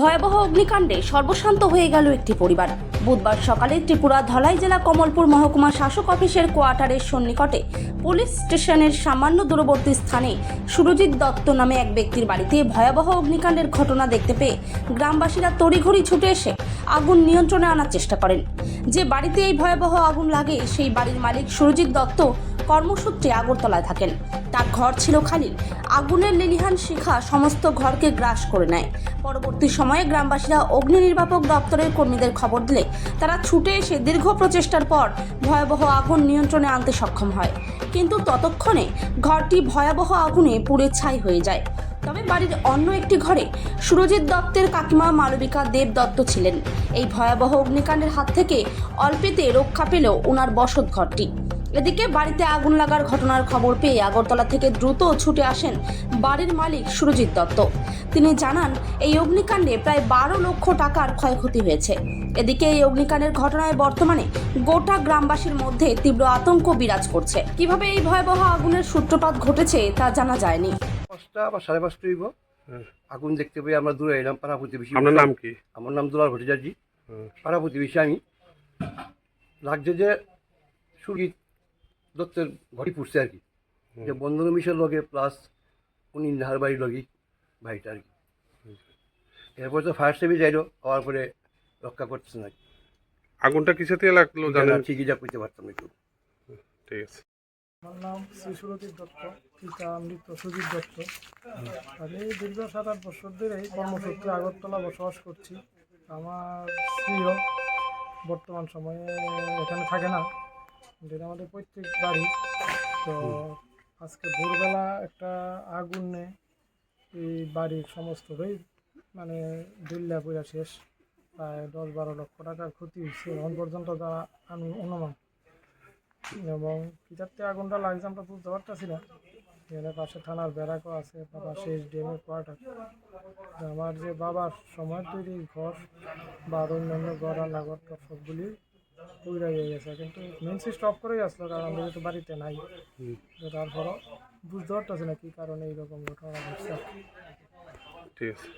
ভয়াবহ অগ্নিকাণ্ডে সর্বশান্ত হয়ে গেল একটি পরিবার। বুধবার সকালে ত্রিপুরা ধলাই জেলা কমলপুর মহকুমা শাসক অফিসের কোয়ার্টারের সন্নিকটে পুলিশ স্টেশনের সামান্য দূরবর্তী স্থানে সুরজিৎ দত্ত নামে এক ব্যক্তির বাড়িতে ভয়াবহ অগ্নিকাণ্ডের ঘটনা দেখতে পেয়ে গ্রামবাসীরা তড়িঘড়ি ছুটে এসে আগুন নিয়ন্ত্রণে আনার চেষ্টা করেন। যে বাড়িতে এই ভয়াবহ আগুন লাগে, সেই বাড়ির মালিক সুরজিৎ দত্ত কর্মসূত্রে আগরতলায় থাকেন। তার ঘর ছিল খালি আগুনের লেলিহান শিখা সমস্ত ঘরকে গ্রাস করে নেয়। পরবর্তী সময়ে গ্রামবাসীরা অগ্নি নির্বাপক দপ্তরের কর্মীদের খবর দিলে তারা ছুটে এসে দীর্ঘ প্রচেষ্টার পর ভয়াবহ আগুন নিয়ন্ত্রণে আনতে সক্ষম হয়। কিন্তু ততক্ষণে ঘরটি ভয়াবহ আগুনে পুড়ে ছাই হয়ে যায়। তবে বাড়ির অন্য একটি ঘরে সুরজিৎ দত্তের কাকিমা মালবিকা দেব দত্ত ছিলেন। এই ভয়াবহ অগ্নিকাণ্ডের হাত থেকে অল্পেতে রক্ষা পেল ওনার বসত ঘরটি। এদিকে বাড়িতে আগুন লাগার ঘটনার খবর পেয়ে আগরতলা থেকে দ্রুত ছুটে আসেন বাড়ির মালিক সুরজিৎ দত্ত। তিনি জানান এই অগ্নিকাণ্ডে প্রায় বারো লক্ষ টাকার ক্ষয়ক্ষতি হয়েছে। এদিকে এই অগ্নিকাণ্ডের ঘটনায় বর্তমানে গোটা গ্রামবাসীর মধ্যে তীব্র আতঙ্ক বিরাজ করছে। কীভাবে এই ভয়াবহ আগুনের সূত্রপাত ঘটেছে তা জানা যায়নি। পাঁচটা বা সাড়ে পাঁচটা হইব। আগুন দেখতে পেয়ে আমরা দূরে এলাম পাড়া প্রতিবেশী আপনার নাম কি? আমার নাম দুলাল ভট্টাচার্যি। পাড়া প্রতিবেশী আমি। লাগছে যে সুরজিৎ দত্তের ঘড়ি পুষছে আর কি। যে বন্ধন মিশের লগে প্লাস উনি নাহার বাড়ির লগেই ভাইটা আর কি। এরপর তো ফায়ার সার্ভিস আইলো হওয়ার পরে রক্ষা করতেছে না আগুনটা কিসে থেকে লাগল জানেন? ঠিকই যা করতে পারতাম একটু। ঠিক আছে। আমার নাম শ্রী সুরজিৎ দত্ত পিতা মৃত সুজিত দত্ত। আমি দীর্ঘ সাত আট বছর ধরে এই কর্মসূত্রে আগরতলা বসবাস করছি। আমার স্ত্রীও বর্তমান সময়ে এখানে থাকে না। যেটা আমাদের পৈতৃক বাড়ি। তো আজকে ভোরবেলা একটা আগুন আগুনে এই বাড়ির সমস্ত সমস্তটাই মানে দুল্লা পড়া শেষ। প্রায় দশ বারো লক্ষ টাকার ক্ষতি হয়েছে। এখন পর্যন্ত যা আমি অনুমান। এবং কিতাবতে আগুনটা লাগছে আমরা বুঝতে পারতেছি না। এখানে পাশে থানার ব্যারাকও আছে বা পাশে এসডিএমের কোয়ার্টার আমার যে বাবার সময় তৈরি ঘর বা অন্যান্য ঘর আর লাগর সবগুলি পুইরা হয়ে গেছে কিন্তু মেন সুইচ অফ করেই আসলো কারণ আমরা যেহেতু বাড়িতে নাই তারপরও বুঝতে পারতেছে না কি কারণে এইরকম ঘটনা ঘটছে। ঠিক আছে।